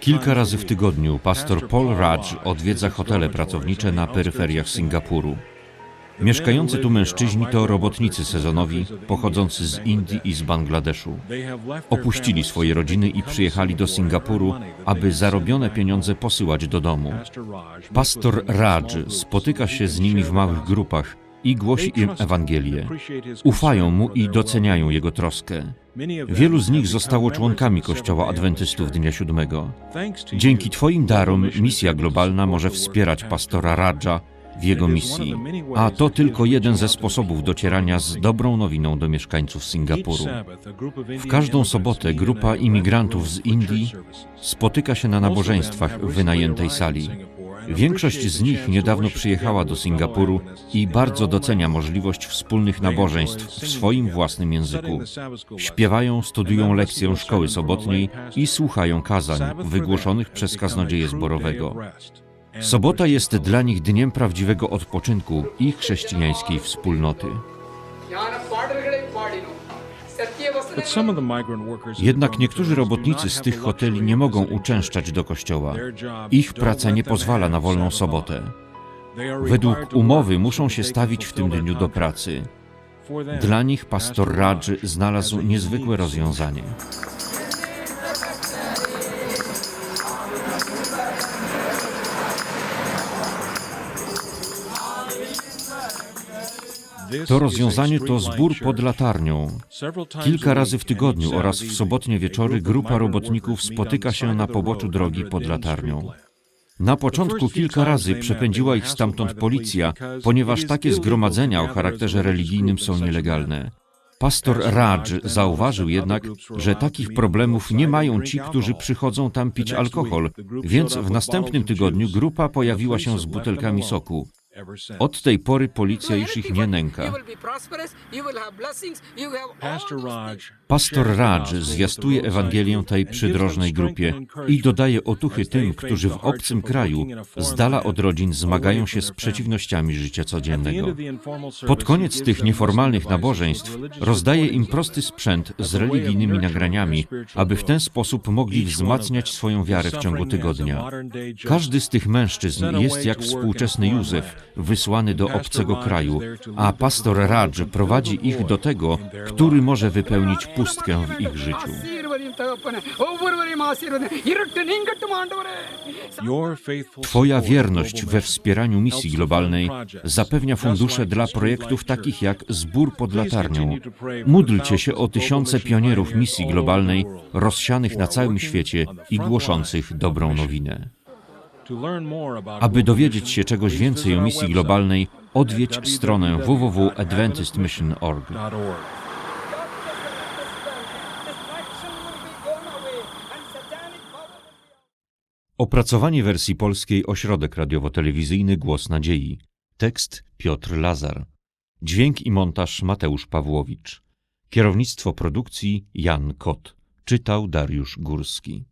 Kilka razy w tygodniu pastor Paul Raj odwiedza hotele pracownicze na peryferiach Singapuru. Mieszkający tu mężczyźni to robotnicy sezonowi pochodzący z Indii i z Bangladeszu. Opuścili swoje rodziny i przyjechali do Singapuru, aby zarobione pieniądze posyłać do domu. Pastor Raj spotyka się z nimi w małych grupach i głosi im Ewangelię. Ufają mu i doceniają jego troskę. Wielu z nich zostało członkami Kościoła Adwentystów Dnia Siódmego. Dzięki Twoim darom misja globalna może wspierać pastora Raja w jego misji, a to tylko jeden ze sposobów docierania z dobrą nowiną do mieszkańców Singapuru. W każdą sobotę grupa imigrantów z Indii spotyka się na nabożeństwach w wynajętej sali. Większość z nich niedawno przyjechała do Singapuru i bardzo docenia możliwość wspólnych nabożeństw w swoim własnym języku. Śpiewają, studiują lekcję szkoły sobotniej i słuchają kazań wygłoszonych przez kaznodzieję zborowego. Sobota jest dla nich dniem prawdziwego odpoczynku i chrześcijańskiej wspólnoty. Jednak niektórzy robotnicy z tych hoteli nie mogą uczęszczać do kościoła. Ich praca nie pozwala na wolną sobotę. Według umowy muszą się stawić w tym dniu do pracy. Dla nich pastor Radży znalazł niezwykłe rozwiązanie. To rozwiązanie to zbór pod latarnią. Kilka razy w tygodniu oraz w sobotnie wieczory grupa robotników spotyka się na poboczu drogi pod latarnią. Na początku kilka razy przepędziła ich stamtąd policja, ponieważ takie zgromadzenia o charakterze religijnym są nielegalne. Pastor Raj zauważył jednak, że takich problemów nie mają ci, którzy przychodzą tam pić alkohol, więc w następnym tygodniu grupa pojawiła się z butelkami soku. Od tej pory policja już ich nie nęka. Pastor Raj zwiastuje Ewangelię tej przydrożnej grupie i dodaje otuchy tym, którzy w obcym kraju, z dala od rodzin, zmagają się z przeciwnościami życia codziennego. Pod koniec tych nieformalnych nabożeństw rozdaje im prosty sprzęt z religijnymi nagraniami, aby w ten sposób mogli wzmacniać swoją wiarę w ciągu tygodnia. Każdy z tych mężczyzn jest jak współczesny Józef, wysłany do obcego kraju, a pastor Raj prowadzi ich do tego, który może wypełnić pustkę w ich życiu. Twoja wierność we wspieraniu misji globalnej zapewnia fundusze dla projektów takich jak Zbór pod latarnią. Módlcie się o tysiące pionierów misji globalnej rozsianych na całym świecie i głoszących dobrą nowinę. Aby dowiedzieć się czegoś więcej o misji globalnej, odwiedź stronę www.adventistmission.org. Opracowanie wersji polskiej Ośrodek Radiowo-Telewizyjny Głos Nadziei. Tekst Piotr Lazar. Dźwięk i montaż Mateusz Pawłowicz. Kierownictwo produkcji Jan Kot. Czytał Dariusz Górski.